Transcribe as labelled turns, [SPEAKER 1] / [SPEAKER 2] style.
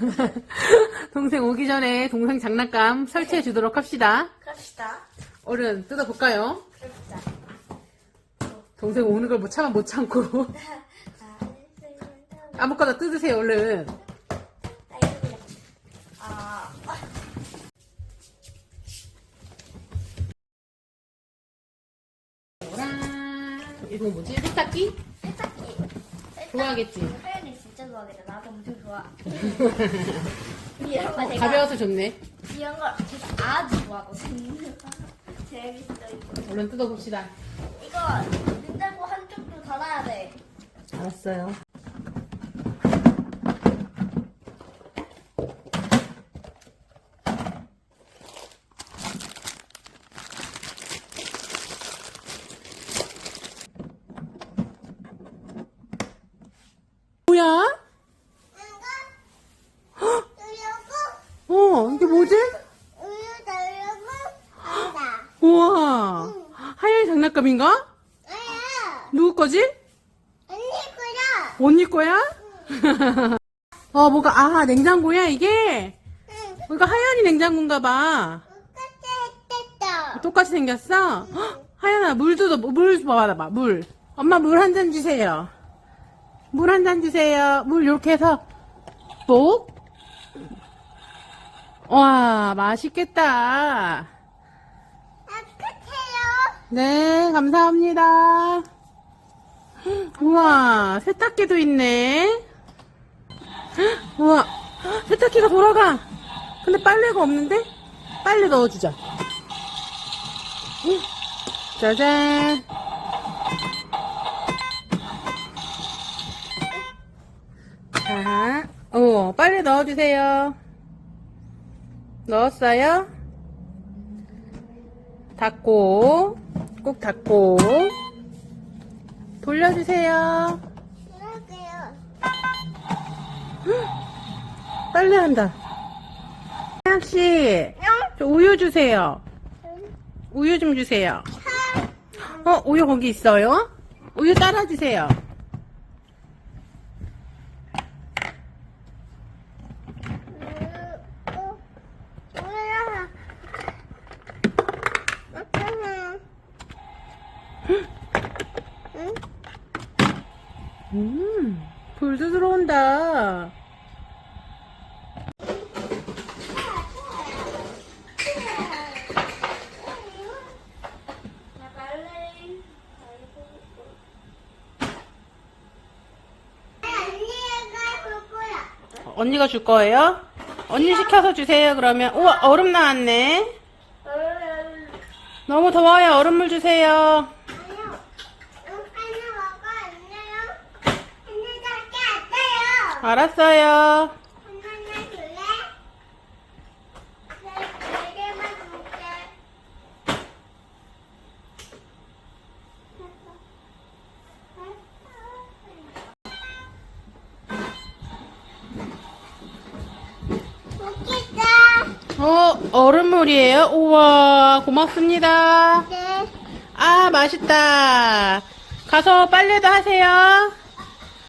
[SPEAKER 1] 동생 오기 전에 동생 장난감 설치해 주도록 합시다.
[SPEAKER 2] 갑시다.
[SPEAKER 1] 얼른 뜯어볼까요?
[SPEAKER 2] 그럽시다.
[SPEAKER 1] 동생 오는 걸 못 참아 못 참고. 아무거나 뜯으세요, 얼른.
[SPEAKER 2] 아,
[SPEAKER 1] 란 이거 뭐지? 세탁기?
[SPEAKER 2] 세탁기.
[SPEAKER 1] 좋아하겠지?
[SPEAKER 2] 좋아하겠다. 나도 엄청 좋아. 이런 거 제가
[SPEAKER 1] 가벼워서 좋네.
[SPEAKER 2] 이런 걸 제가 아주 좋아하거든요. 재밌어요.
[SPEAKER 1] 얼른 뜯어봅시다.
[SPEAKER 2] 이거 눈대고 한쪽도 닫아야 돼.
[SPEAKER 1] 알았어요. 뭐야? 헉! 어, 이게 뭐지?
[SPEAKER 3] 우유 달라고 한다.
[SPEAKER 1] 우와. 하얀 장난감인가?
[SPEAKER 3] 아야,
[SPEAKER 1] 누구 거지?
[SPEAKER 3] 언니 거야.
[SPEAKER 1] 언니 거야? 어, 뭐가, 아, 냉장고야, 이게?
[SPEAKER 3] 응,
[SPEAKER 1] 이거 하얀이 냉장고인가 봐.
[SPEAKER 3] 똑같이 했다.
[SPEAKER 1] 똑같이 생겼어? 헉, 하연아, 물도, 너- 물 받아봐, 물. 엄마 물 한 잔 주세요. 물 한 잔 주세요. 물 이렇게 해서, 뽁. 와, 맛있겠다. 네, 감사합니다. 헉, 우와, 세탁기도 있네. 헉, 우와, 헉, 세탁기가 돌아가. 근데 빨래가 없는데? 빨래 넣어주자. 응. 짜잔. 자, 어, 빨래 넣어주세요. 넣었어요? 닫고, 꼭 닫고, 돌려주세요.
[SPEAKER 3] 그러게요.
[SPEAKER 1] 빨래 한다. 하양씨, 저 우유 주세요. 우유 좀 주세요. 어, 우유 거기 있어요? 우유 따라 주세요. 음, 불도 들어온다.
[SPEAKER 3] 언니가
[SPEAKER 1] 줄 거예요? 언니 시켜서 주세요, 그러면. 우와, 얼음 나왔네. 너무 더워요. 얼음물 주세요.
[SPEAKER 3] 응, 하나 먹어, 안돼요. 하나밖에 안 돼요.
[SPEAKER 1] 알았어요.
[SPEAKER 3] 하나만 줄래? 네, 개만 줄게. 먹겠다.
[SPEAKER 1] 어, 얼음물이에요? 우와, 고맙습니다.
[SPEAKER 3] 네.
[SPEAKER 1] 아, 맛있다. 가서 빨래도 하세요.